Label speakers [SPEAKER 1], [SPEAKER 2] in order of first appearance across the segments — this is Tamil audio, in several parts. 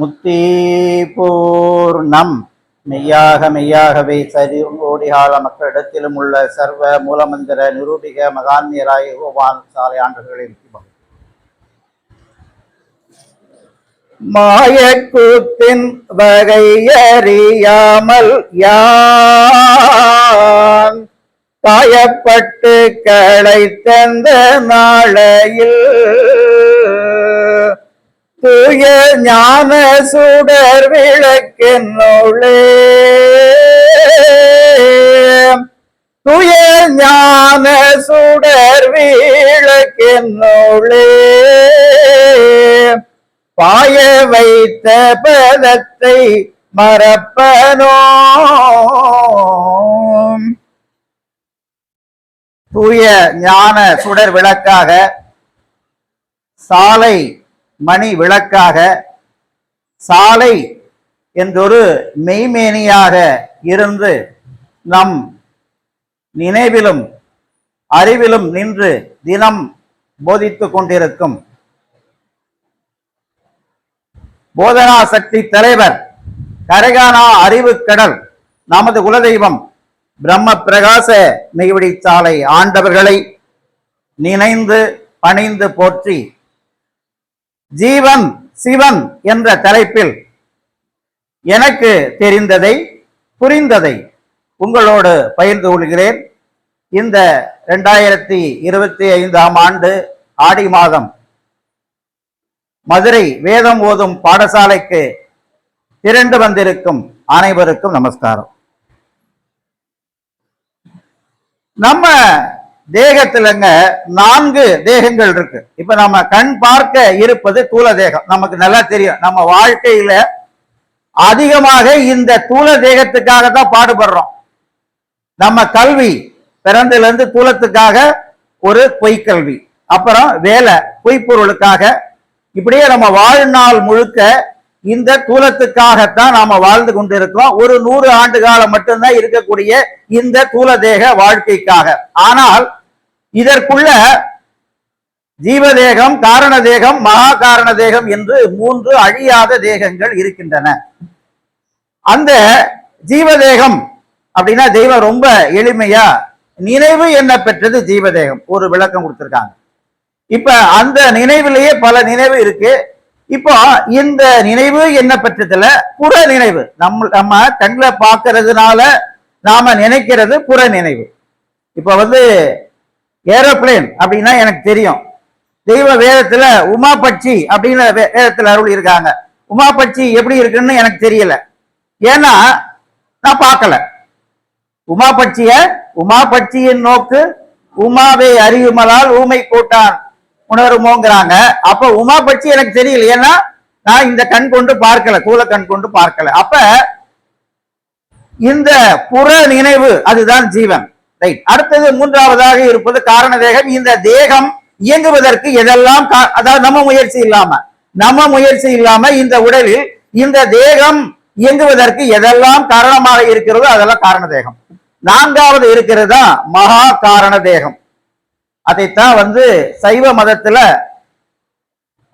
[SPEAKER 1] முத்தி பூர்ணம் மெய்யாக மெய்யாகவே சரி ஓடிகால மக்களிடத்திலும் உள்ள சர்வ மூலமந்திர நிரூபிக மகான்மியராய் ஓவான் சாலை ஆண்டுகளில் மாயக்கூத்தின் வகையறியாமல் யான் காயப்பட்டு களை தந்த நாளையில் தூய ஞான சுடர் விளக்கினுள்ளே தூய ஞான சுடர் விளக்கினுள்ளே பாய வைத்த பதத்தை மறப்பனோ தூய ஞான சுடர் விளக்காக சாலை மணி விளக்காக சாலை என்றொரு மெய்மேனியாக இருந்து நம் நினைவிலும் அறிவிலும் நின்று தினம் போதித்து கொண்டிருக்கும் போதனா சக்தி தலைவர் கரகானா அறிவு கடல் நமது குலதெய்வம் பிரம்ம பிரகாச மிகுடி சாலை ஆண்டவர்களை நினைந்து பணிந்து போற்றி ஜீவன் சிவன் என்ற தலைப்பில் எனக்கு தெரிந்ததை புரிந்ததை உங்களோடு பகிர்ந்து கொள்கிறேன் இந்த ரெண்டாயிரத்தி இருபத்தி ஐந்தாம் ஆண்டு ஆடி மாதம் மதுரை வேதம் ஓதும் பாடசாலைக்கு திரண்டு வந்திருக்கும் அனைவருக்கும் நமஸ்காரம் நம்ம தேகத்திலங்க நான்கு தேகங்கள் இருக்கு இப்ப நம்ம கண் பார்க்க இருப்பது தூல தேகம் நமக்கு நல்லா தெரியும் நம்ம வாழ்க்கையில அதிகமாக இந்த தூல தேகத்துக்காக தான் பாடுபடுறோம் நம்ம கல்வி இருந்து தூலத்துக்காக ஒரு பொய்கல்வி அப்புறம் வேலை பொய்ப்பொருளுக்காக இப்படியே நம்ம வாழ்நாள் முழுக்க இந்த தூலத்துக்காகத்தான் நாம வாழ்ந்து கொண்டிருக்கிறோம் ஒரு நூறு ஆண்டு காலம் மட்டும்தான் இருக்கக்கூடிய இந்த தூல தேக வாழ்க்கைக்காக ஆனால் இதற்குள்ள ஜீவதேகம் காரண தேகம் மகா காரண தேகம் என்று மூன்று அழியாத தேகங்கள் இருக்கின்றன அந்த ஜீவதேகம் அப்படின்னா தெய்வம் ரொம்ப எளிமையா நினைவு என்ன பெற்றது ஜீவதேகம் ஒரு விளக்கம் கொடுத்திருக்காங்க இப்ப அந்த நினைவிலேயே பல நினைவு இருக்கு இப்போ இந்த நினைவு என்ன பெற்றதுல புற நினைவு நம்ம நம்ம கண்ணில் பார்க்கறதுனால நாம நினைக்கிறது புற நினைவு இப்போ வந்து ஏரோப்ளேன் அப்படின்னா எனக்கு தெரியும் தெய்வ வேதத்துல உமாபட்சி அப்படின்னு வேதத்துல அருள் இருக்காங்க உமாபட்சி எப்படி இருக்குன்னு எனக்கு தெரியல ஏன்னா நான் பார்க்கல உமா உமாபட்சியின் நோக்கு உமாவை அறியுமலால் ஊமை கூட்டான் உணருமோங்கிறாங்க அப்ப உமாபட்சி எனக்கு தெரியல ஏன்னா நான் இந்த கண் கொண்டு பார்க்கல கூல கண் கொண்டு பார்க்கல அப்ப இந்த புற நினைவு அதுதான் ஜீவன் ரைட் அடுத்தது மூன்றாவதாக இருப்பது காரண தேகம் இந்த தேகம் இயங்குவதற்கு எதெல்லாம் அதாவது நம்ம முயற்சி இல்லாம நம்ம முயற்சி இல்லாம இந்த உடலில் இந்த தேகம் இயங்குவதற்கு எதெல்லாம் காரணமாக இருக்கிறதோ அதெல்லாம் காரண தேகம் நான்காவது இருக்கிறதா மகா காரண தேகம் அதைத்தான் வந்து சைவ மதத்துல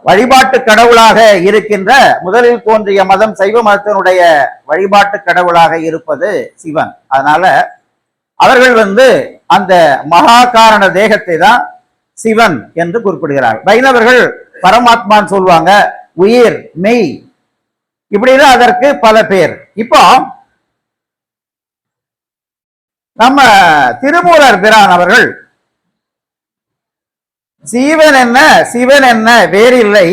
[SPEAKER 1] வழிபாட்டு கடவுளாக இருக்கின்ற முதலில் தோன்றிய மதம் சைவ மதத்தினுடைய வழிபாட்டு கடவுளாக இருப்பது சிவன் அதனால அவர்கள் வந்து அந்த மகாகாரண தேகத்தை தான் சிவன் என்று குறிப்பிடுகிறார் வைணவர்கள் பரமாத்மான்னு சொல்லுவாங்க உயிர் மெய் இப்படிதான் அதற்கு பல பேர் இப்போ நம்ம திருமூலர் பிரான் அவர்கள் சீவன் என்ன சிவன் என்ன வேறில்லை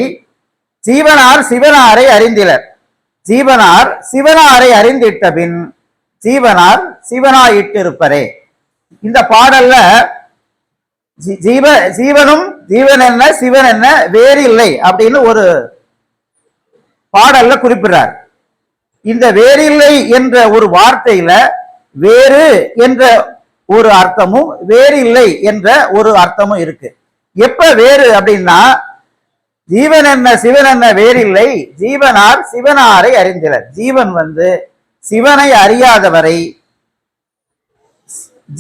[SPEAKER 1] சீவனார் சிவனாரை அறிந்திலர் ஜீவனார் சிவனாரை அறிந்திட்ட பின் ஜீவனார் சிவனாயிட்டிருப்பரே இந்த பாடல்ல ஜீவ ஜீவனும் ஜீவன் என்ன சிவன் என்ன வேறு இல்லை அப்படின்னு ஒரு பாடல்ல குறிப்பிடுறார் இந்த வேறில்லை என்ற ஒரு வார்த்தையில வேறு என்ற ஒரு அர்த்தமும் வேறில்லை என்ற ஒரு அர்த்தமும் இருக்கு எப்ப வேறு அப்படின்னா ஜீவன் என்ன சிவன் என்ன வேறில்லை ஜீவனார் சிவனாரை அறிந்தனர் ஜீவன் வந்து சிவனை அறியாதவரை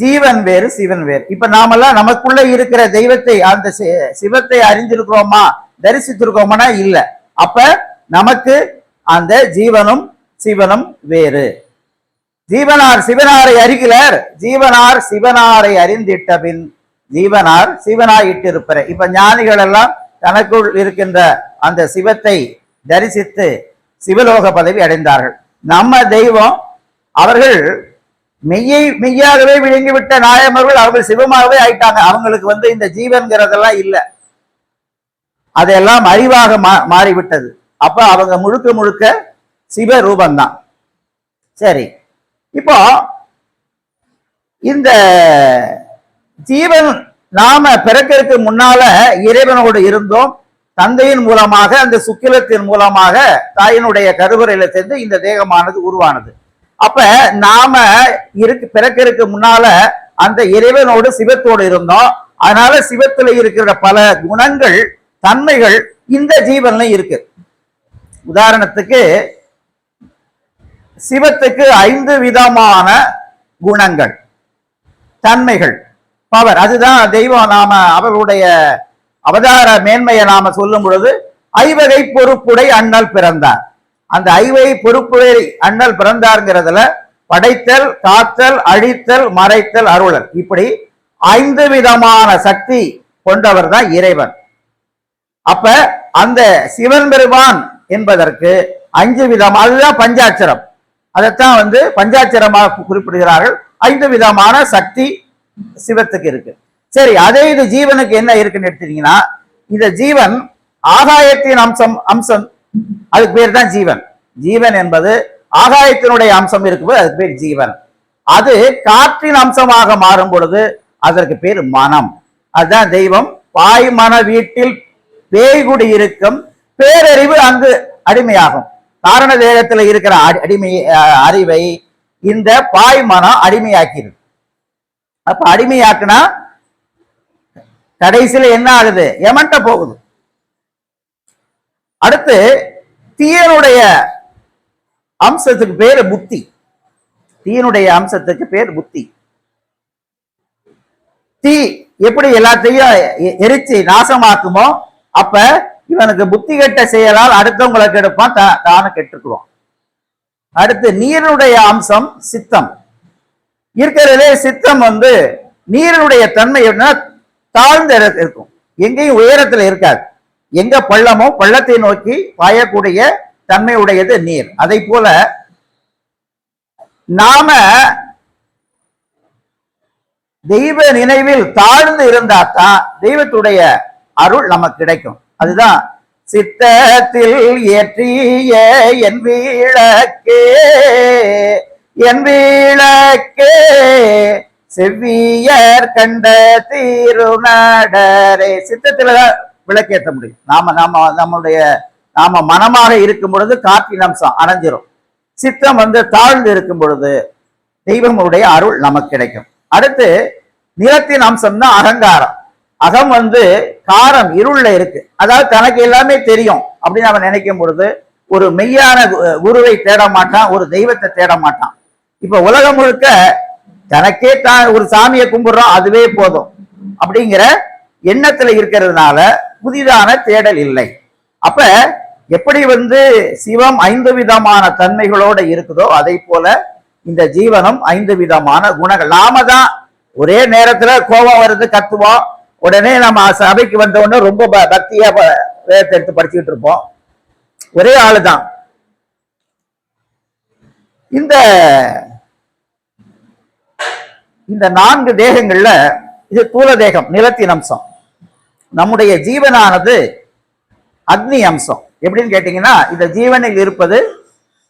[SPEAKER 1] ஜீவன் வேறு சிவன் வேறு இப்ப நாமெல்லாம் நமக்குள்ள இருக்கிற தெய்வத்தை அந்த சிவத்தை அறிஞ்சிருக்கிறோமா தரிசித்திருக்கோமானா இல்ல அப்ப நமக்கு அந்த ஜீவனும் சிவனும் வேறு ஜீவனார் சிவனாரை அறிகிறார் ஜீவனார் சிவனாரை அறிந்திட்ட பின் ஜீவனார் சிவனாயிட்டிருப்பார் இப்ப ஞானிகள் எல்லாம் தனக்குள் இருக்கின்ற அந்த சிவத்தை தரிசித்து சிவலோக பதவி அடைந்தார்கள் நம்ம தெய்வம் அவர்கள் மெய்யை மெய்யாகவே விழுங்கிவிட்ட நாயமர்கள் அவர்கள் சிவமாகவே ஆயிட்டாங்க அவங்களுக்கு வந்து இந்த ஜீவன்கிறதெல்லாம் இல்லை அதெல்லாம் அறிவாக மா மாறிவிட்டது அப்ப அவங்க முழுக்க முழுக்க சிவ ரூபந்தான் சரி இப்போ இந்த ஜீவன் நாம பிறக்கிறதுக்கு முன்னால இறைவனோடு இருந்தோம் தந்தையின் மூலமாக அந்த சுக்கிலத்தின் மூலமாக தாயினுடைய கருவறையில சேர்ந்து இந்த தேகமானது உருவானது அப்ப நாம இருக்கு பிறக்கிறதுக்கு முன்னால அந்த இறைவனோடு சிவத்தோடு இருந்தோம் அதனால சிவத்துல இருக்கிற பல குணங்கள் தன்மைகள் இந்த ஜீவன்ல இருக்கு உதாரணத்துக்கு சிவத்துக்கு ஐந்து விதமான குணங்கள் தன்மைகள் பவர் அதுதான் தெய்வம் நாம அவர்களுடைய அவதார மேன்மையை நாம சொல்லும் பொழுது ஐவகை பொறுப்புடை அண்ணல் பிறந்தார் அந்த ஐவகை பொறுப்புடை அண்ணல் பிறந்தார்ங்கிறதுல படைத்தல் காத்தல் அழித்தல் மறைத்தல் அருளல் இப்படி ஐந்து விதமான சக்தி கொண்டவர் தான் இறைவன் அப்ப அந்த சிவன் பெருமான் என்பதற்கு அஞ்சு விதம் அதுதான் பஞ்சாட்சரம் அதைத்தான் வந்து பஞ்சாட்சரமாக குறிப்பிடுகிறார்கள் ஐந்து விதமான சக்தி சிவத்துக்கு இருக்கு சரி அதே இது ஜீவனுக்கு என்ன இருக்குன்னு எடுத்துட்டீங்கன்னா இந்த ஜீவன் ஆகாயத்தின் அம்சம் அம்சம் அதுக்கு பேர் தான் ஜீவன் ஜீவன் என்பது ஆகாயத்தினுடைய அம்சம் இருக்கும்போது அதுக்கு பேர் ஜீவன் அது காற்றின் அம்சமாக மாறும் பொழுது அதற்கு பேர் மனம் அதுதான் தெய்வம் பாய் மன வீட்டில் பேய்குடி இருக்கும் பேரறிவு அங்கு அடிமையாகும் காரண தேகத்தில் இருக்கிற அடிமை அறிவை இந்த பாய் மனம் அடிமையாக்கிறது அப்ப அடிமையாக்குனா கடைசியில என்ன ஆகுது எமன்ட்ட போகுது அடுத்து தீயனுடைய அம்சத்துக்கு பேரு புத்தி தீயனுடைய அம்சத்துக்கு பேர் புத்தி தீ எப்படி எல்லாத்தையும் எரிச்சு நாசமாக்குமோ அப்ப இவனுக்கு புத்தி கெட்ட செயலால் அடுத்தவங்களை கெடுப்பான் தானும் கெட்டுக்குவான் அடுத்து நீரனுடைய அம்சம் சித்தம் இருக்கிறதுலே சித்தம் வந்து நீரனுடைய தன்மை என்ன தாழ்ந்த இடத்துல இருக்கும் எங்கேயும் உயரத்துல இருக்காது எங்க பள்ளமோ பள்ளத்தை நோக்கி பாயக்கூடிய தன்மை உடையது நீர் அதை போல நாம தெய்வ நினைவில் தாழ்ந்து இருந்தா தான் தெய்வத்துடைய அருள் நமக்கு கிடைக்கும் அதுதான் சித்தத்தில் ஏற்றிய என் வீழக்கே என் வீழக்கே செவ்வியர் கண்ட திருநாடரே சித்தத்தில் விளக்கேற்ற முடியும் நாம நாம நம்மளுடைய நாம மனமாக இருக்கும் பொழுது காற்றின் அம்சம் அணைஞ்சிரும் சித்தம் வந்து தாழ்ந்து இருக்கும் பொழுது தெய்வங்களுடைய அருள் நமக்கு கிடைக்கும் அடுத்து நிலத்தின் அம்சம் தான் அகங்காரம் அகம் வந்து காரம் இருள்ல இருக்கு அதாவது தனக்கு எல்லாமே தெரியும் அப்படின்னு அவன் நினைக்கும் பொழுது ஒரு மெய்யான குருவை தேட மாட்டான் ஒரு தெய்வத்தை தேட மாட்டான் இப்ப உலகம் முழுக்க தனக்கே தான் ஒரு சாமியை கும்பிடுறோம் அதுவே போதும் அப்படிங்கிற எண்ணத்துல இருக்கிறதுனால புதிதான தேடல் இல்லை அப்ப எப்படி வந்து சிவம் ஐந்து விதமான தன்மைகளோட இருக்குதோ அதை போல இந்த ஜீவனம் ஐந்து விதமான குணங்கள் நாம தான் ஒரே நேரத்துல கோபம் வருது கத்துவோம் உடனே நம்ம சபைக்கு வந்த உடனே ரொம்ப பக்தியா வேதத்தை எடுத்து படிச்சுக்கிட்டு இருப்போம் ஒரே ஆளு தான் இந்த இந்த நான்கு தேகங்கள்ல இது தூல தேகம் நிலத்தின் அம்சம் நம்முடைய ஜீவனானது அக்னி அம்சம் எப்படின்னு கேட்டீங்கன்னா இந்த ஜீவனில் இருப்பது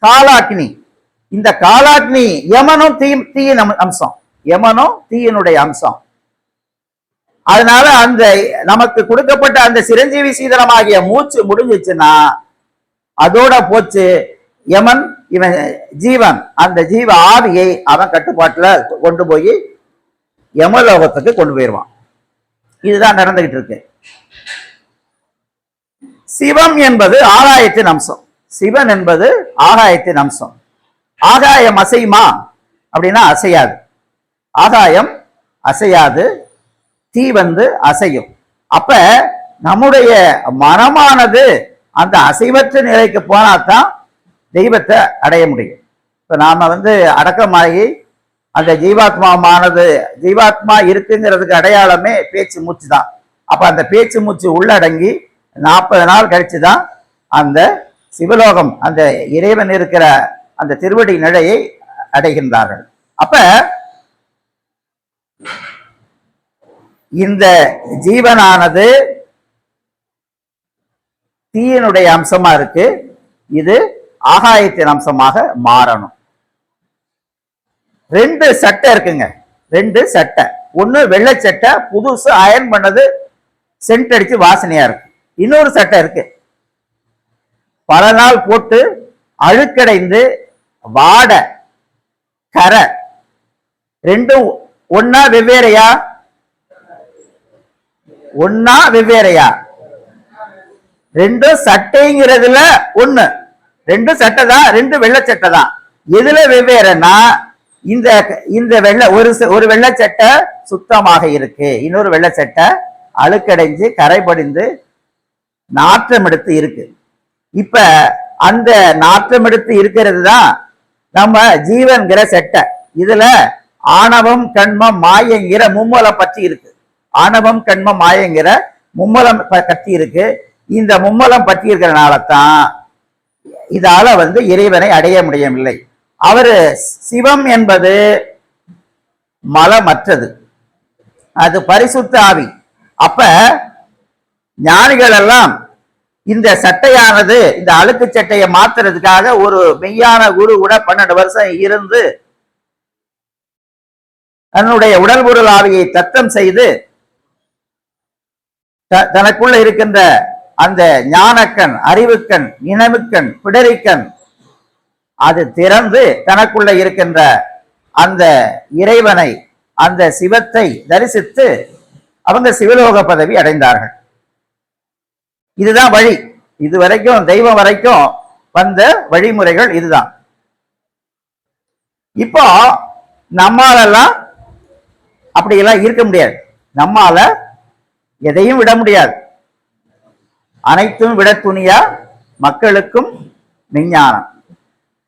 [SPEAKER 1] காலாக்னி இந்த காலாக்னி யமனும் தீ தீயின் அம்சம் யமனும் தீயினுடைய அம்சம் அதனால அந்த நமக்கு கொடுக்கப்பட்ட அந்த சிரஞ்சீவி சீதனமாகிய மூச்சு முடிஞ்சிச்சுன்னா அதோட போச்சு யமன் இவன் ஜீவன் அந்த ஜீவ ஆவியை அவன் கட்டுப்பாட்டில் கொண்டு போய் யமலோகத்துக்கு கொண்டு போயிடுவான் இதுதான் நடந்துகிட்டு இருக்கு சிவம் என்பது ஆகாயத்தின் அம்சம் சிவன் என்பது ஆகாயத்தின் அம்சம் ஆகாயம் அசையுமா அப்படின்னா அசையாது ஆகாயம் அசையாது தீ வந்து அசையும் அப்ப நம்முடைய மனமானது அந்த அசைவற்ற நிலைக்கு போனாதான் தெய்வத்தை அடைய முடியும் இப்போ நாம் வந்து அடக்கமாகி அந்த ஜீவாத்மாவானது ஜீவாத்மா இருக்குங்கிறதுக்கு அடையாளமே பேச்சு மூச்சு தான் அப்போ அந்த பேச்சு மூச்சு உள்ளடங்கி நாற்பது நாள் கழித்து தான் அந்த சிவலோகம் அந்த இறைவன் இருக்கிற அந்த திருவடி நிலையை அடைகின்றார்கள் அப்ப இந்த ஜீவனானது தீயனுடைய அம்சமா இருக்கு இது ஆகாயத்தின் அம்சமாக மாறணும் ரெண்டு சட்டை இருக்குங்க ரெண்டு சட்டை ஒன்று வெள்ளை சட்டை புதுசு அயன் பண்ணது சென்ட் அடிச்சு வாசனையா இருக்கு இன்னொரு சட்டை இருக்கு பல நாள் போட்டு அழுக்கடைந்து வாடை கரை ரெண்டும் ஒன்னா வெவ்வேறையா ஒன்னா வெவ்வேறையா ரெண்டும் சட்டைங்கிறதுல ஒன்று ரெண்டும் சட்டை தான் ரெண்டும் வெள்ளை சட்டை தான் எதுல வெவ்வேறுனா இந்த இந்த வெள்ளை ஒரு ஒரு வெள்ளை சட்டை சுத்தமாக இருக்கு இன்னொரு வெள்ளை சட்டை அழுக்கடைஞ்சு கரைபடிந்து நாற்றம் எடுத்து இருக்கு இப்ப அந்த நாற்றம் எடுத்து இருக்கிறது தான் நம்ம ஜீவன்கிற செட்டை இதுல ஆணவம் கண்மம் மாயங்கிற மும்மலம் பற்றி இருக்கு ஆணவம் கண்மம் மாயங்கிற மும்மலம் பற்றி இருக்கு இந்த மும்மலம் பற்றி இருக்கிறனால தான் இதால வந்து இறைவனை அடைய முடியவில்லை அவரு சிவம் என்பது மலமற்றது அது பரிசுத்த ஆவி அப்ப ஞானிகள் எல்லாம் இந்த சட்டையானது இந்த அழுக்கு சட்டையை மாத்துறதுக்காக ஒரு மெய்யான குரு கூட பன்னெண்டு வருஷம் இருந்து தன்னுடைய உடல் பொருள் ஆவியை தத்தம் செய்து தனக்குள்ள இருக்கின்ற அந்த ஞானக்கண் அறிவுக்கண் நினைவுக்கண் பிடரிக்கண் அது திறந்து தனக்குள்ள இருக்கின்ற அந்த இறைவனை அந்த சிவத்தை தரிசித்து அவங்க சிவலோக பதவி அடைந்தார்கள் இதுதான் வழி இது வரைக்கும் தெய்வம் வரைக்கும் வந்த வழிமுறைகள் இதுதான் இப்போ நம்மாலெல்லாம் அப்படியெல்லாம் இருக்க முடியாது நம்மால எதையும் விட முடியாது அனைத்தும் விட துணியா மக்களுக்கும் விஞ்ஞானம்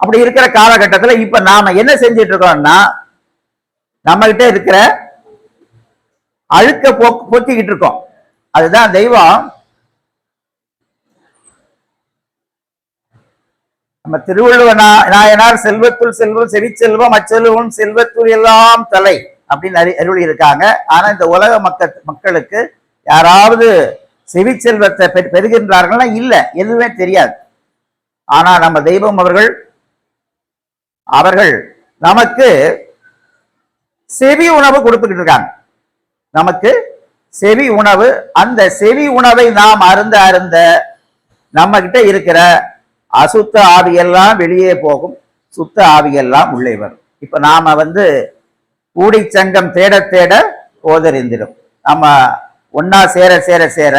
[SPEAKER 1] அப்படி இருக்கிற காலகட்டத்தில் இப்ப நாம என்ன செஞ்சிட்டு இருக்கோம்னா நம்ம கிட்ட இருக்கிற அழுக்க போக்கு போக்கிக்கிட்டு இருக்கோம் அதுதான் தெய்வம் நம்ம திருவள்ளுவர் நாயனார் செல்வத்துள் செல்வம் செவி செல்வம் அச்செல்வம் செல்வத்துள் எல்லாம் தலை அப்படின்னு அறி அருள் இருக்காங்க ஆனா இந்த உலக மக்கள் மக்களுக்கு யாராவது செவி செல்வத்தை பெறுகின்றார்கள்னா இல்லை எதுவுமே தெரியாது ஆனால் நம்ம தெய்வம் அவர்கள் அவர்கள் நமக்கு செவி உணவு கொடுத்துக்கிட்டு இருக்காங்க நமக்கு செவி உணவு அந்த செவி உணவை நாம் அருந்த அருந்த நம்ம கிட்ட இருக்கிற அசுத்த ஆவியெல்லாம் வெளியே போகும் சுத்த ஆவியெல்லாம் உள்ளே வரும் இப்போ நாம் வந்து கூடி சங்கம் தேட தேட ஓதறிந்திடும் நம்ம ஒன்னா சேர சேர சேர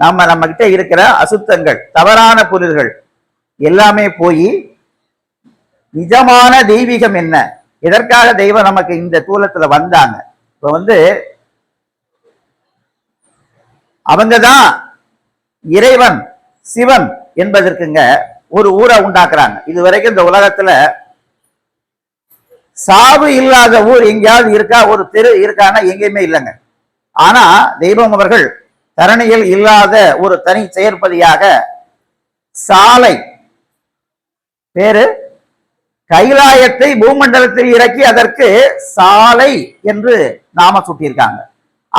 [SPEAKER 1] நாம நம்ம கிட்ட இருக்கிற அசுத்தங்கள் தவறான புரிதல்கள் எல்லாமே போய் நிஜமான தெய்வீகம் என்ன எதற்காக தெய்வம் நமக்கு இந்த தூலத்துல வந்தாங்க இப்ப வந்து அவங்க தான் இறைவன் சிவன் என்பதற்குங்க ஒரு ஊரை உண்டாக்குறாங்க இது வரைக்கும் இந்த உலகத்துல சாவு இல்லாத ஊர் எங்கேயாவது இருக்கா ஒரு தெரு இருக்கான்னா எங்கேயுமே இல்லைங்க ஆனா தெய்வம் அவர்கள் தரணியில் இல்லாத ஒரு தனி செயற்பதியாக சாலை பேரு கைலாயத்தை பூமண்டலத்தில் இறக்கி அதற்கு சாலை என்று நாம சுட்டியிருக்காங்க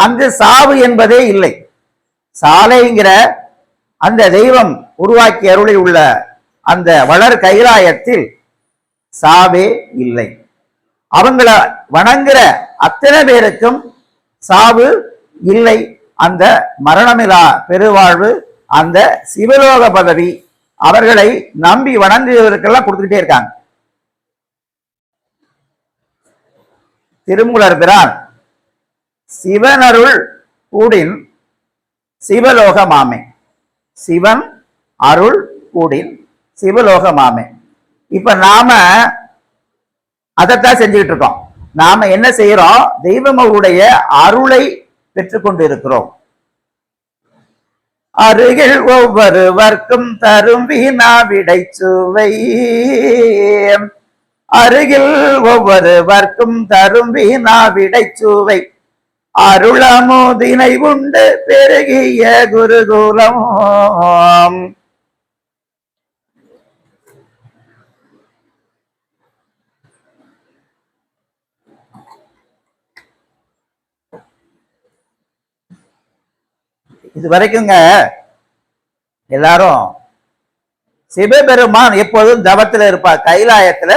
[SPEAKER 1] அங்கு சாவு என்பதே இல்லை சாலைங்கிற அந்த தெய்வம் உருவாக்கி அருளில் உள்ள அந்த வளர் கைலாயத்தில் சாவே இல்லை அவங்கள வணங்குற அத்தனை பேருக்கும் சாவு இல்லை அந்த மரணமிலா பெருவாழ்வு அந்த சிவலோக பதவி அவர்களை நம்பி வணங்குவதற்கெல்லாம் கொடுத்துக்கிட்டே இருக்காங்க திருமூலர் பிரான் சிவனருள் கூடின் சிவலோக மாமே சிவன் அருள் கூடின் சிவலோக மாமே இப்ப நாம அதைத்தான் செஞ்சுக்கிட்டு இருக்கோம் நாம என்ன செய்யறோம் தெய்வம் அவருடைய அருளை பெற்றுக்கொண்டு கொண்டிருக்கிறோம் அருகில் ஒவ்வொருவர்க்கும் தரும் விடை சுவை அருகில் ஒவ்வொருவர்க்கும் தரும் விடை சுவை அருளமோதினை உண்டு பெருகிய குருகுலமோ இது வரைக்குங்க எல்லாரும் சிவபெருமான் எப்போதும் தவத்தில் இருப்பார் கைலாயத்தில்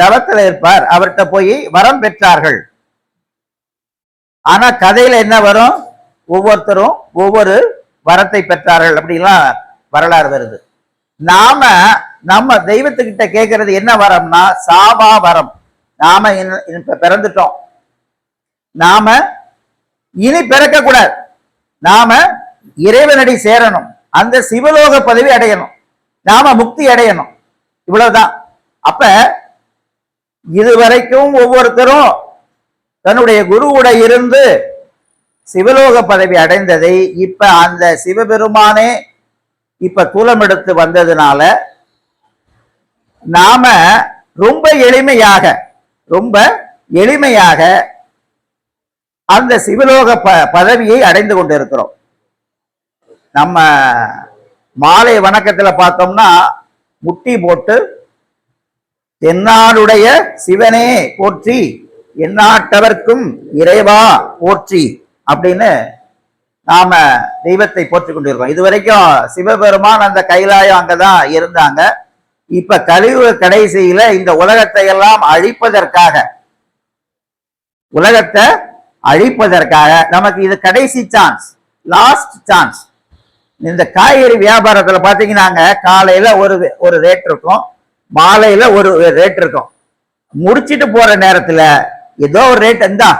[SPEAKER 1] தவத்தில் இருப்பார் அவர்கிட்ட போய் வரம் பெற்றார்கள் ஆனா கதையில என்ன வரும் ஒவ்வொருத்தரும் ஒவ்வொரு வரத்தை பெற்றார்கள் அப்படிலாம் வரலாறு வருது நாம நம்ம தெய்வத்துக்கிட்ட கேட்கறது என்ன வரம்னா சாபா வரம் நாம இப்ப பிறந்துட்டோம் நாம இனி பிறக்க கூடாது நாம இறைவனடி சேரணும் அந்த சிவலோக பதவி அடையணும் நாம முக்தி அடையணும் இவ்வளவுதான் அப்ப இதுவரைக்கும் ஒவ்வொருத்தரும் தன்னுடைய குருவுட இருந்து சிவலோக பதவி அடைந்ததை இப்ப அந்த சிவபெருமானே இப்ப தூலம் எடுத்து வந்ததுனால நாம ரொம்ப எளிமையாக ரொம்ப எளிமையாக அந்த சிவலோக ப பதவியை அடைந்து கொண்டிருக்கிறோம் நம்ம மாலை வணக்கத்தில் பார்த்தோம்னா முட்டி போட்டு தென்னாடுடைய சிவனே போற்றி என்னாட்டவர்க்கும் இறைவா போற்றி அப்படின்னு நாம தெய்வத்தை போற்றி கொண்டிருக்கோம் இது வரைக்கும் சிவபெருமான் அந்த கைலாயம் அங்கதான் இருந்தாங்க இப்ப கழிவு கடைசியில இந்த உலகத்தை எல்லாம் அழிப்பதற்காக உலகத்தை அழிப்பதற்காக நமக்கு இது கடைசி சான்ஸ் லாஸ்ட் சான்ஸ் இந்த காய்கறி வியாபாரத்தில் பார்த்தீங்கன்னாங்க காலையில் ஒரு ஒரு ரேட் இருக்கும் மாலையில் ஒரு ரேட் இருக்கும் முடிச்சிட்டு போகிற நேரத்தில் ஏதோ ஒரு ரேட் இருந்தா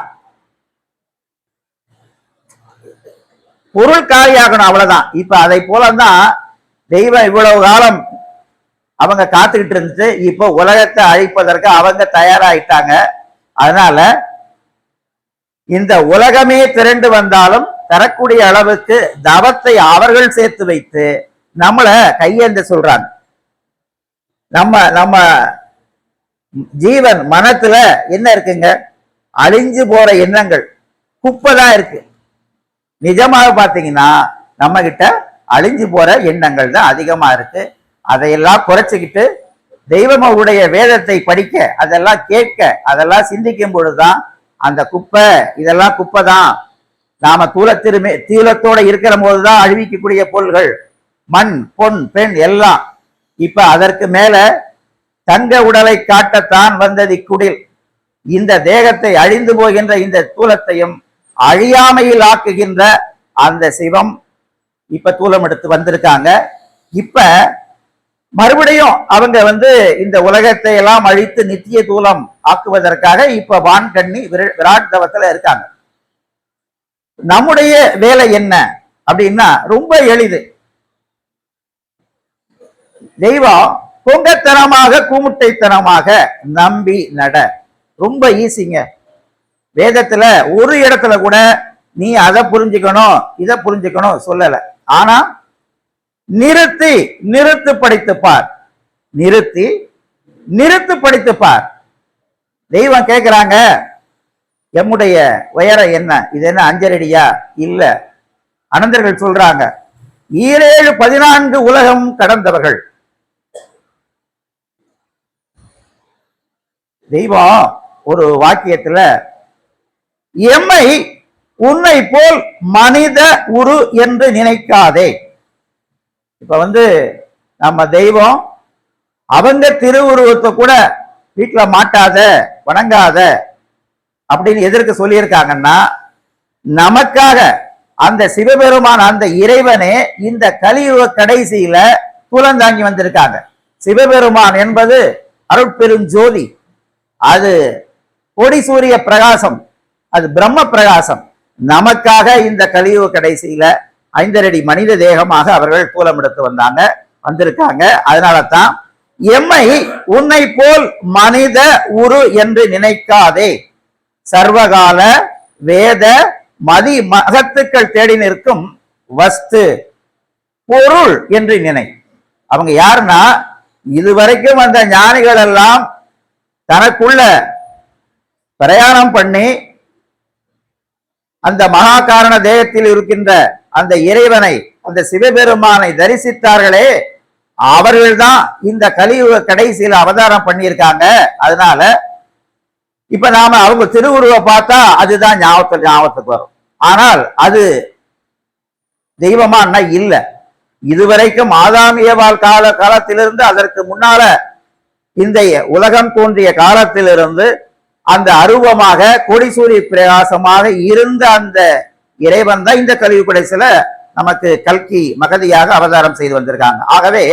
[SPEAKER 1] பொருள் காலியாகணும் அவ்வளவுதான் இப்ப அதை போலதான் தெய்வம் இவ்வளவு காலம் அவங்க காத்துக்கிட்டு இருந்துச்சு இப்போ உலகத்தை அழிப்பதற்கு அவங்க தயாராகிட்டாங்க அதனால இந்த உலகமே திரண்டு வந்தாலும் தரக்கூடிய அளவுக்கு தவத்தை அவர்கள் சேர்த்து வைத்து நம்மளை கையேந்த சொல்றாங்க நம்ம நம்ம ஜீவன் மனத்துல என்ன இருக்குங்க அழிஞ்சு போற எண்ணங்கள் குப்பதா இருக்கு நிஜமாக பார்த்தீங்கன்னா நம்ம கிட்ட அழிஞ்சு போற எண்ணங்கள் தான் அதிகமா இருக்கு அதையெல்லாம் குறைச்சிக்கிட்டு தெய்வம் வேதத்தை படிக்க அதெல்லாம் கேட்க அதெல்லாம் சிந்திக்கும் பொழுதுதான் அந்த குப்பை இதெல்லாம் குப்பை தான் நாம தூளத்திருமே தீளத்தோட இருக்கிற போதுதான் அழிவிக்கக்கூடிய பொருள்கள் மண் பொன் பெண் எல்லாம் இப்ப அதற்கு மேல தங்க உடலை காட்டத்தான் வந்தது இக்குடில் இந்த தேகத்தை அழிந்து போகின்ற இந்த தூலத்தையும் அழியாமையில் ஆக்குகின்ற அந்த சிவம் இப்ப தூலம் எடுத்து வந்திருக்காங்க இப்ப மறுபடியும் அவங்க வந்து இந்த உலகத்தை எல்லாம் அழித்து நித்திய தூலம் ஆக்குவதற்காக இப்ப கண்ணி விராட் தவத்துல இருக்காங்க நம்முடைய வேலை என்ன அப்படின்னா ரொம்ப எளிது தெய்வம் பொங்கத்தனமாக கூமுட்டைத்தனமாக நம்பி நட ரொம்ப ஈஸிங்க வேதத்துல ஒரு இடத்துல கூட நீ அதை புரிஞ்சுக்கணும் இதை புரிஞ்சுக்கணும் சொல்லலை ஆனா நிறுத்தி நிறுத்து படித்து பார் நிறுத்தி நிறுத்து படித்து பார் தெய்வம் கேட்குறாங்க எம்முடைய உயரம் என்ன இது என்ன அஞ்சரடியா இல்ல அனந்தர்கள் சொல்றாங்க ஈரேழு பதினான்கு உலகம் கடந்தவர்கள் தெய்வம் ஒரு வாக்கியத்துல எம்மை உன்னை போல் மனித உரு என்று நினைக்காதே இப்ப வந்து நம்ம தெய்வம் அவங்க திருவுருவத்தை கூட வீட்டில் மாட்டாத வணங்காத அப்படின்னு எதற்கு சொல்லியிருக்காங்கன்னா நமக்காக அந்த சிவபெருமான் அந்த இறைவனே இந்த கலியுக கடைசியில தாங்கி வந்திருக்காங்க சிவபெருமான் என்பது அருட்பெரும் ஜோதி அது கொடி சூரிய பிரகாசம் அது பிரம்ம பிரகாசம் நமக்காக இந்த கலியுக கடைசியில ஐந்தரடி மனித தேகமாக அவர்கள் கூலம் எடுத்து வந்தாங்க வந்திருக்காங்க அதனால தான் எம்மை உன்னை போல் மனித உரு என்று நினைக்காதே சர்வகால வேத மதி மகத்துக்கள் தேடி நிற்கும் வஸ்து பொருள் என்று நினை அவங்க யாருன்னா இதுவரைக்கும் அந்த ஞானிகள் எல்லாம் தனக்குள்ள பிரயாணம் பண்ணி அந்த மகா காரண தேகத்தில் இருக்கின்ற அந்த இறைவனை அந்த சிவபெருமானை தரிசித்தார்களே அவர்கள்தான் இந்த கலியுக கடைசியில அவதாரம் பண்ணியிருக்காங்க அதனால இப்ப நாம அவங்க திருவுருவை பார்த்தா அதுதான் ஞாபகத்துக்கு ஞாபகத்துக்கு வரும் ஆனால் அது தெய்வமான இல்லை இதுவரைக்கும் ஆதாமியவாழ் கால காலத்திலிருந்து அதற்கு முன்னால இந்த உலகம் தோன்றிய காலத்திலிருந்து அந்த அருவமாக கொடிசூரி பிரகாசமாக இருந்த அந்த இறைவன் தான் இந்த கலியுக குடைசில நமக்கு கல்கி மகதியாக அவதாரம் செய்து வந்திருக்காங்க ஆகவே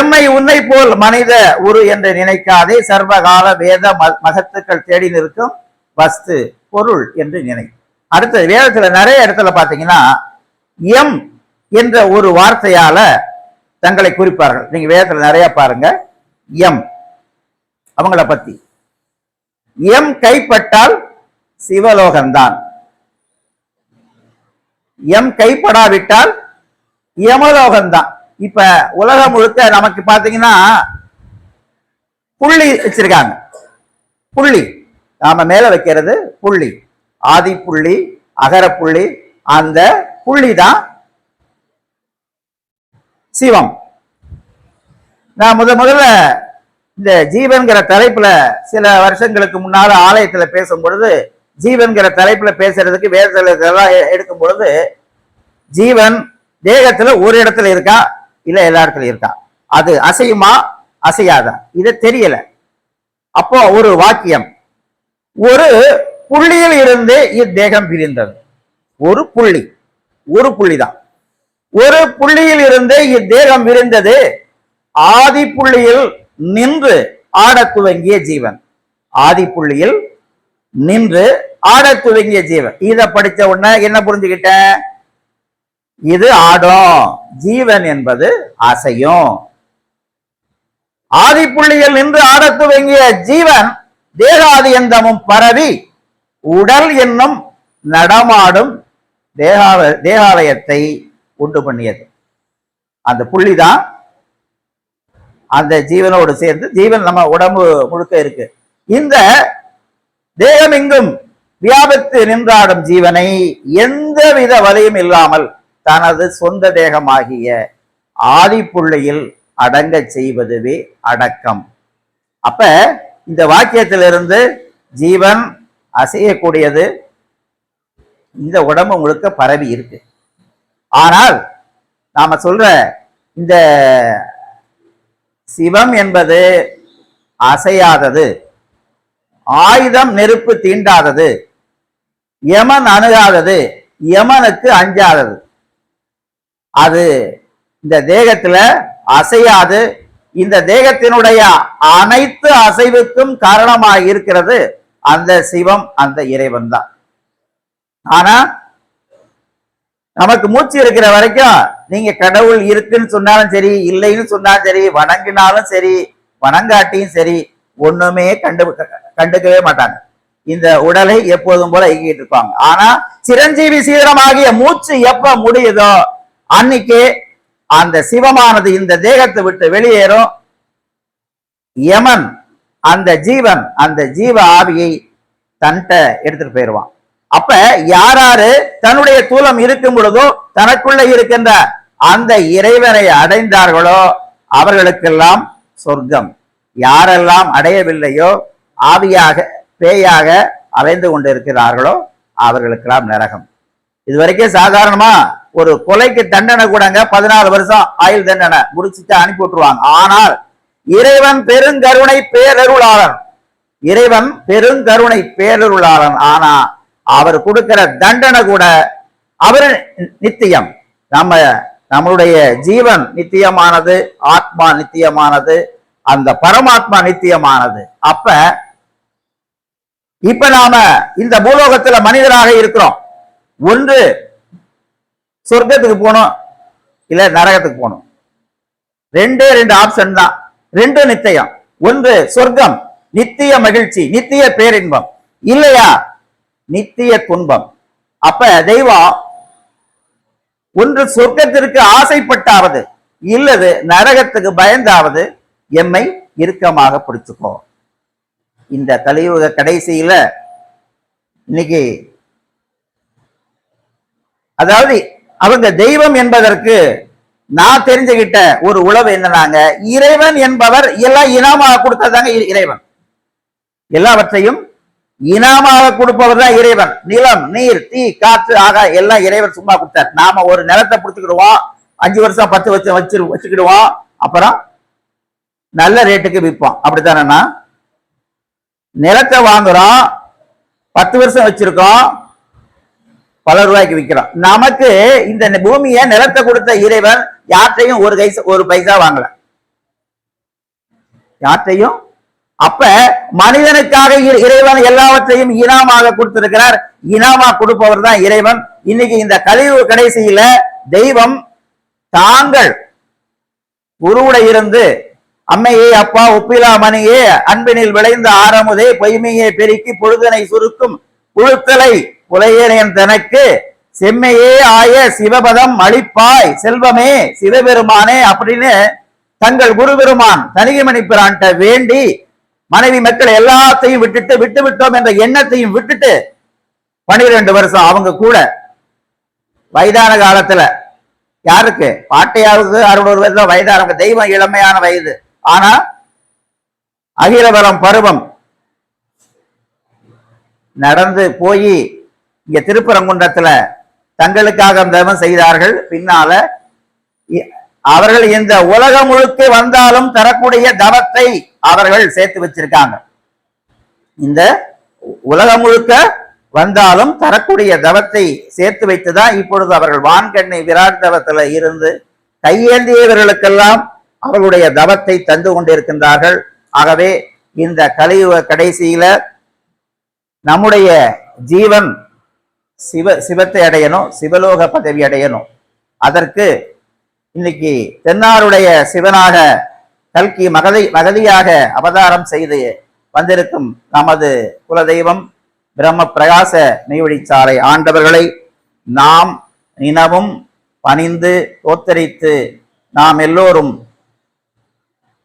[SPEAKER 1] எம்மை உன்னை போல் மனித உரு என்று நினைக்காதே சர்வகால வேத மகத்துக்கள் தேடி நிற்கும் வஸ்து பொருள் என்று நினை அடுத்த வேதத்துல நிறைய இடத்துல பாத்தீங்கன்னா எம் என்ற ஒரு வார்த்தையால தங்களை குறிப்பார்கள் நீங்க வேதத்துல நிறைய பாருங்க எம் அவங்கள பத்தி எம் கைப்பட்டால் சிவலோகம்தான் எம் கைப்படாவிட்டால் யமலோகம்தான் இப்ப உலகம் முழுக்க நமக்கு பாத்தீங்கன்னா புள்ளி வச்சிருக்காங்க புள்ளி நாம மேல வைக்கிறது புள்ளி ஆதி புள்ளி அகர புள்ளி அந்த புள்ளி தான் சிவம் நான் முத முதல்ல இந்த ஜீவன்கிற தலைப்புல சில வருஷங்களுக்கு முன்னால ஆலயத்துல பேசும் பொழுது ஜீவன்கிற தலைப்புல பேசுறதுக்கு வேறு இதெல்லாம் எடுக்கும் பொழுது ஜீவன் தேகத்துல ஒரு இடத்துல இருக்கா இல்ல எல்லா இடத்துல இருக்கா அது அசையுமா அசையாதா இது தெரியல அப்போ ஒரு வாக்கியம் ஒரு புள்ளியில் இருந்து இத்தேகம் பிரிந்தது ஒரு புள்ளி ஒரு புள்ளி தான் ஒரு புள்ளியில் இருந்து இத்தேகம் விரிந்தது ஆதி புள்ளியில் நின்று ஆட துவங்கிய ஜீவன் ஆதி புள்ளியில் நின்று ஆட துவங்கிய ஜீவன் இத படித்த உடனே என்ன புரிஞ்சுக்கிட்டேன் இது ஆடும் ஜீவன் என்பது அசையும் ஆதிப்புள்ளியில் நின்று ஆட துவங்கிய ஜீவன் தேகாதி எந்தமும் பரவி உடல் என்னும் நடமாடும் தேகால தேகாலயத்தை உண்டு பண்ணியது அந்த புள்ளி தான் அந்த ஜீவனோடு சேர்ந்து ஜீவன் நம்ம உடம்பு முழுக்க இருக்கு இந்த தேகமெங்கும் வியாபித்து நின்றாடும் ஜீவனை எந்தவித வதையும் இல்லாமல் தனது சொந்த தேகமாகிய ஆதிப்புள்ளையில் அடங்க செய்வதுவே அடக்கம் அப்ப இந்த வாக்கியத்திலிருந்து ஜீவன் அசையக்கூடியது இந்த உடம்பு முழுக்க பரவி இருக்கு ஆனால் நாம சொல்ற இந்த சிவம் என்பது அசையாதது ஆயுதம் நெருப்பு தீண்டாதது யமன் அணுகாதது யமனுக்கு அஞ்சாதது அது இந்த தேகத்துல அசையாது இந்த தேகத்தினுடைய அனைத்து அசைவுக்கும் காரணமாக இருக்கிறது அந்த சிவம் அந்த இறைவன் தான் ஆனா நமக்கு மூச்சு இருக்கிற வரைக்கும் நீங்க கடவுள் இருக்குன்னு சொன்னாலும் சரி இல்லைன்னு சொன்னாலும் சரி வணங்கினாலும் சரி வணங்காட்டியும் சரி ஒண்ணுமே கண்டு கண்டுக்கவே மாட்டாங்க இந்த உடலை எப்போதும் போல இயக்கிட்டு இருப்பாங்க ஆனா சிரஞ்சீவி சீதனமாகிய மூச்சு எப்ப முடியுதோ அன்னைக்கு அந்த சிவமானது இந்த தேகத்தை விட்டு வெளியேறும் யமன் அந்த ஜீவன் அந்த ஜீவ ஆவியை தன்ட்ட எடுத்துட்டு போயிடுவான் அப்ப யாராரு தன்னுடைய தூலம் இருக்கும் பொழுதோ தனக்குள்ள இருக்கின்ற அந்த இறைவனை அடைந்தார்களோ அவர்களுக்கெல்லாம் சொர்க்கம் யாரெல்லாம் அடையவில்லையோ ஆவியாக பேயாக அலைந்து கொண்டிருக்கிறார்களோ அவர்களுக்கெல்லாம் நரகம் இது வரைக்கும் சாதாரணமா ஒரு கொலைக்கு தண்டனை கூடங்க பதினாலு வருஷம் ஆயுள் தண்டனை முடிச்சுட்டு அனுப்பி விட்டுருவாங்க ஆனால் இறைவன் பெருங்கருணை பேரருளாளன் இறைவன் பெருங்கருணை பேரருளாளன் ஆனா அவர் கொடுக்கிற தண்டனை கூட அவர் நித்தியம் நம்ம நம்மளுடைய ஜீவன் நித்தியமானது ஆத்மா நித்தியமானது அந்த பரமாத்மா நித்தியமானது அப்ப இப்ப நாம இந்த பூலோகத்துல மனிதராக இருக்கிறோம் ஒன்று சொர்க்கத்துக்கு போனோம் இல்ல நரகத்துக்கு போனோம் ரெண்டே ரெண்டு ஆப்ஷன் தான் ரெண்டு நித்தியம் ஒன்று சொர்க்கம் நித்திய மகிழ்ச்சி நித்திய பேரின்பம் இல்லையா நித்திய துன்பம் அப்ப தெய்வம் ஒன்று சொர்க்கத்திற்கு ஆசைப்பட்டாவது இல்லது நரகத்துக்கு பயந்தாவது எம்மை இறுக்கமாக பிடிச்சுக்கோ இந்த கலியுக கடைசியில இன்னைக்கு அதாவது அவங்க தெய்வம் என்பதற்கு நான் தெரிஞ்சுக்கிட்ட ஒரு உழவு என்னன்னாங்க இறைவன் என்பவர் எல்லாம் இனாமாக கொடுத்ததாங்க இறைவன் எல்லாவற்றையும் இனாமாக கொடுப்பவர் தான் இறைவன் நிலம் நீர் தீ காற்று ஆக எல்லாம் இறைவன் சும்மா கொடுத்தார் நாம ஒரு நிலத்தை பிடிச்சிக்கிடுவோம் அஞ்சு வருஷம் பத்து வருஷம் வச்சு வச்சுக்கிடுவோம் அப்புறம் நல்ல ரேட்டுக்கு விற்போம் அப்படித்தானேண்ணா நிலத்தை வாங்குறோம் பத்து வருஷம் வச்சிருக்கோம் பல ரூபாய்க்கு விற்கிறோம் நமக்கு இந்த பூமியை நிலத்தை கொடுத்த இறைவன் யார்ட்டையும் ஒரு கைசா ஒரு பைசா வாங்கல யார்ட்டையும் அப்ப மனிதனுக்காக இறைவன் எல்லாவற்றையும் இனாமாக கொடுத்திருக்கிறார் இனாமா கொடுப்பவர் தான் இறைவன் இன்னைக்கு இந்த கழிவு கடைசியில தெய்வம் தாங்கள் குருவுடைய இருந்து அம்மையே அப்பா உப்பிலா மணியே அன்பினில் விளைந்த ஆரமுதே பொய்மையே பெருக்கி பொழுதனை சுருக்கும் புழுத்தலை புலையேனேன் தனக்கு செம்மையே ஆய சிவபதம் அளிப்பாய் செல்வமே சிவபெருமானே அப்படின்னு தங்கள் குரு பெருமான் தனிகமணி பிரான்ட்ட வேண்டி மனைவி மக்கள் எல்லாத்தையும் விட்டுட்டு விட்டு விட்டோம் என்ற எண்ணத்தையும் விட்டுட்டு பனிரெண்டு வருஷம் அவங்க கூட வயதான காலத்துல யாருக்கு பாட்டையாவது அறுபது வருஷம் வயதானவங்க தெய்வம் இளமையான வயது ஆனா அகிலவரம் பருவம் நடந்து போய் இங்க திருப்பரங்குன்றத்துல தங்களுக்காக தவம் செய்தார்கள் பின்னால அவர்கள் இந்த உலகம் முழுக்க வந்தாலும் தரக்கூடிய தவத்தை அவர்கள் சேர்த்து வச்சிருக்காங்க இந்த உலகம் முழுக்க வந்தாலும் தரக்கூடிய தவத்தை சேர்த்து வைத்துதான் இப்பொழுது அவர்கள் வான்கண்ணை விராட் தவத்துல இருந்து கையேந்தியவர்களுக்கெல்லாம் அவர்களுடைய தவத்தை தந்து கொண்டிருக்கின்றார்கள் ஆகவே இந்த கலியுக கடைசியில நம்முடைய ஜீவன் சிவ சிவத்தை அடையணும் சிவலோக பதவி அடையணும் அதற்கு இன்னைக்கு தென்னாருடைய சிவனாக கல்கி மகதி மகதியாக அவதாரம் செய்து வந்திருக்கும் நமது குலதெய்வம் பிரம்ம பிரகாச நெய்வழிச்சாலை ஆண்டவர்களை நாம் நினவும் பணிந்து தோத்தரித்து நாம் எல்லோரும்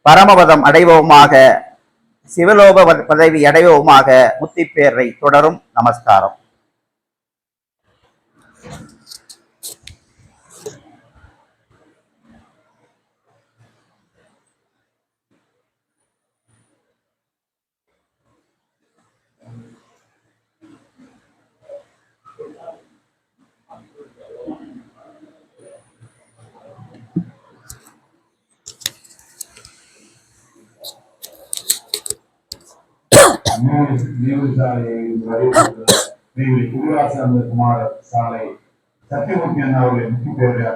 [SPEAKER 1] பரமபதம் அடைவோமாக சிவலோக பதவி அடைவோமாக முத்திப்பேரை தொடரும் நமஸ்காரம் நினைவு சாலையை திரு சாலை சத்தியமூர்த்தி அண்ணா அவர்களை முக்கிய